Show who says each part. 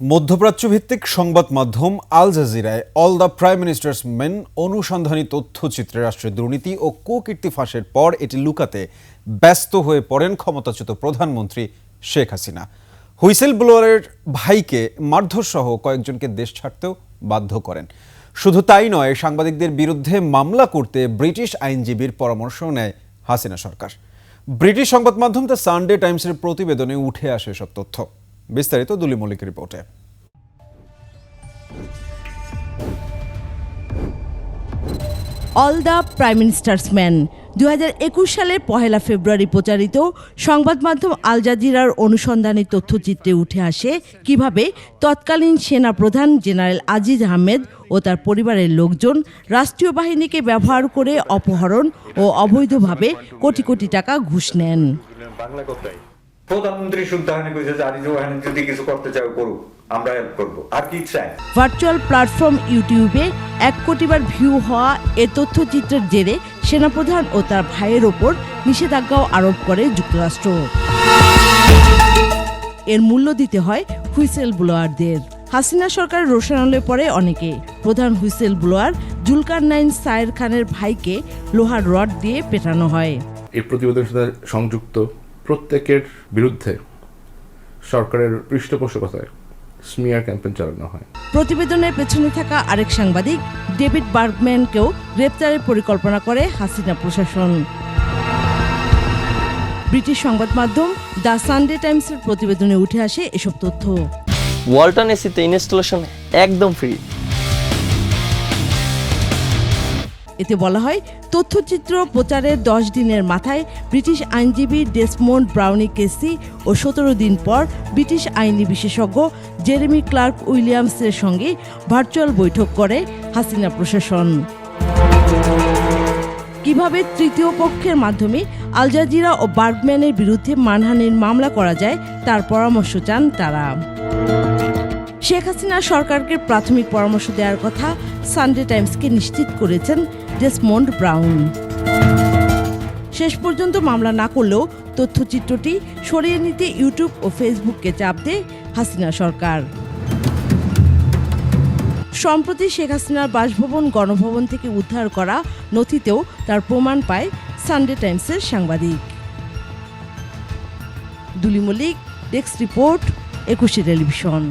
Speaker 1: মধ্যপ্রাচ্য ভিত্তিক সংবাদ মাধ্যম আল জাজিরায় all the prime ministers men অনুসন্ধানী তথ্যচিত্রে রাষ্ট্রের দুর্নীতি ও কুকীর্তি ফাঁসের পর এটি লুকাতে ব্যস্ত হয়ে পড়েন ক্ষমতাচ্যুত প্রধানমন্ত্রী শেখ হাসিনা। হুইসেল ব্লোয়ারের ভাইকে মারধর সহ কয়েকজনকে দেশ ছাড়তেও বাধ্য করেন। শুধু তাই নয়, সাংবাদিকদের বিরুদ্ধে মামলা করতে ব্রিটিশ আইনজীবীর পরামর্শ নেয় হাসিনা সরকার। ব্রিটিশ সংবাদ মাধ্যম দ্য সানডে টাইমসের প্রতিবেদনে উঠে আসে এসব তথ্য। বিস্তারিত দুলি মল্লিকের রিপোর্টে।
Speaker 2: All the prime ministers man দু সালের পহেলা ফেব্রুয়ারি প্রচারিত সংবাদ মাধ্যম আল জাজিরার অনুসন্ধানী তথ্যচিত্রে উঠে আসে কীভাবে তৎকালীন সেনা প্রধান জেনারেল আজিজ আহমেদ ও তার পরিবারের লোকজন রাষ্ট্রীয় বাহিনীকে ব্যবহার করে অপহরণ ও অবৈধভাবে কোটি কোটি টাকা ঘুষ নেন।
Speaker 3: প্রধানমন্ত্রী শুদ্ধ হানি কইছে যে আরিজ ওহানি যদি কিছু করতে চাও করুক। আমরা হেল্প করব। আর কি চাই?
Speaker 2: ভার্চুয়াল প্ল্যাটফর্ম ইউটিউবে এক কোটিবার ভিউ হওয়া এ তথ্যচিত্রের জেরে সেনাপ্রধান ও তার ভাইয়ের ওপর নিষেধাজ্ঞাও আরোপ করে যুক্তরাষ্ট্র। এর মূল্য দিতে হয় হুইসেল ব্লোয়ারদের। হাসিনা সরকারের রোশানলে পড়ে অনেকে। প্রধান whistle blower Zulkarnain Saer খানের ভাইকে লোহার রড দিয়ে পেটানো হয়।
Speaker 4: এই প্রতিবেদনের সাথে সংযুক্ত প্রত্যেকের বিরুদ্ধে সরকারের পৃষ্ঠপোষকতায় স্মিয়ার ক্যাম্পেইন চালানো হয়।
Speaker 2: প্রতিবেদনের পেছনে থাকা আরেক সাংবাদিক ডেভিড বার্গম্যানকেও গ্রেপ্তারের পরিকল্পনা করে হাসিনা প্রশাসন। ব্রিটিশ সংবাদ মাধ্যম দ্য সানডে টাইমসের প্রতিবেদনে উঠে আসে এসব তথ্য।
Speaker 5: ওয়ালটন এসিতে ইনস্টলেশন একদম ফ্রি।
Speaker 2: এতে বলা হয়, তথ্যচিত্র প্রচারের দশ দিনের মাথায় ব্রিটিশ আইনজীবী ডেসমন্ড ব্রাউনি কেসি ও সতেরো দিন পর ব্রিটিশ আইনি বিশেষজ্ঞ জেরেমি ক্লার্ক উইলিয়ামসের সঙ্গে ভার্চুয়াল বৈঠক করে হাসিনা প্রশাসন। কীভাবে তৃতীয় পক্ষের মাধ্যমে আল জাজিরা ও বার্গম্যানের বিরুদ্ধে মানহানির মামলা করা যায়, তার পরামর্শ চান তারা। শেখ হাসিনা সরকারকে প্রাথমিক পরামর্শ দেওয়ার কথা সানডে টাইমসকে নিশ্চিত করেছেন ডেসমন্ড ব্রাউন। শেষ পর্যন্ত মামলা না করলেও তথ্যচিত্রটি সরিয়ে নিতে ইউটিউব ও ফেসবুককে চাপ দেয় হাসিনা সরকার। সম্প্রতি শেখ হাসিনার বাসভবন, গণভবন থেকে উদ্ধার করা নথিতেও তার প্রমাণ পায় সানডে টাইমসের সাংবাদিক। দুলি মল্লিক ডেস্ক রিপোর্ট, একুশে টেলিভিশন।